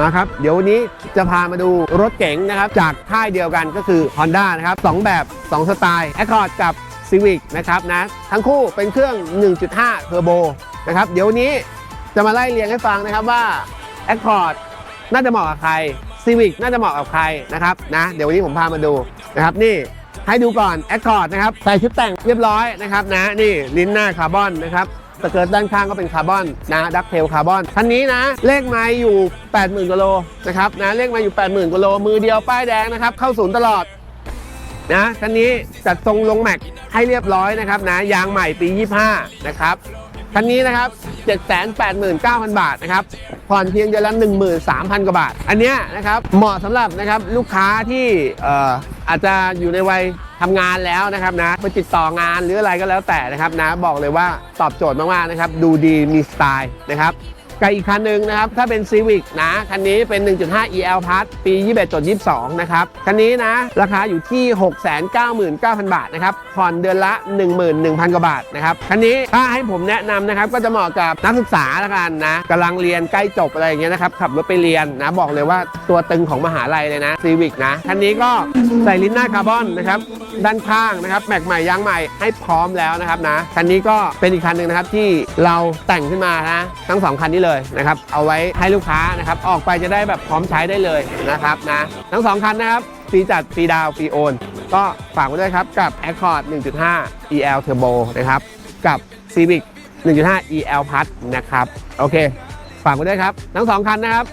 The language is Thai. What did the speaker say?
มาครับ เดี๋ยววันนี้จะพามาดูรถเก๋งนะครับ จากค่ายเดียวกันก็คือ Honda นะครับสองแบบ 2 สไตล์ Accord กับ Civic นะครับนะทั้งคู่เป็นเครื่อง 1.5 Turbo นะครับเดี๋ยววันนี้จะมาไล่เรียงให้ฟังนะครับว่า Accord น่าจะเหมาะกับใคร Civic น่าจะเหมาะกับใครนะครับนะเดี๋ยววันนี้ผมพามาดูนะครับนี่ให้ดูก่อน Accord นะครับใส่ชุดแต่งเรียบร้อยนะครับนะนี่ลิ้นหน้าคาร์บอนนะครับ สเกิร์ตด้านข้างก็เป็นคาร์บอนนะดักเทลคาร์บอนคันนี้นะ เลขไม้อยู่ 80,000กิโลนะครับนะเลขไม้อยู่ 80,000กิโลมือเดียวป้ายแดงนะครับเข้าศูนย์ตลอดนะคันนี้จัดทรงลงแม็กให้เรียบร้อยนะครับนะยางใหม่ปี 25 นะครับคันนี้นะครับ 789,000 บาทนะครับ ผ่อนเพียงเดือนละ 13,000 กว่าบาท อันเนี้ยนะครับ เหมาะสำหรับนะครับลูกค้าที่เอ่ออาจจะอยู่ในวัย ทำงานแล้วนะครับนะไปติดต่องานหรืออะไรก็แล้วแต่นะครับนะบอกเลยว่าตอบโจทย์มากๆนะครับ ดูดีมีสไตล์นะครับ กับอีกคันหนึ่งนะครับ ถ้าเป็น Civic นะ คันนี้เป็น 1.5 EL Plus ปี 21.22 นะครับ คันนี้นะ ราคาอยู่ที่ 699,000 บาทนะครับ ผ่อนเดือนละ 11,000 กว่าบาทนะครับ คันนี้ถ้าให้ผมแนะนำนะครับ ก็จะเหมาะกับนักศึกษาละกันนะกำลังเรียนใกล้จบอะไรอย่างเงี้ยนะครับ ขับรถไปเรียนนะ บอกเลยว่าตัวตึงของมหาลัยเลยนะ Civic นะ คันนี้ก็ใส่ลิ้นหน้าคาร์บอนนะครับ ด้านข้างนะครับ แม็กใหม่ยางใหม่ให้พร้อมแล้วนะครับนะ คันนี้ก็เป็นอีกคันหนึ่งนะครับที่เราแต่งขึ้นมานะ ทั้งสองคันนี้เลยนะครับ เอาไว้ให้ลูกค้านะครับ ออกไปจะได้แบบพร้อมใช้ได้เลยนะครับนะ ทั้งสองคันนะครับฟรีจัดฟรีดาวฟรีโอน ก็ฝากไว้ด้วยครับกับ Accord 1.5 EL Turbo นะครับ กับ Civic 1.5 EL Plus นะครับ โอเค ฝากไว้ด้วยครับ ทั้งสองคันนะครับ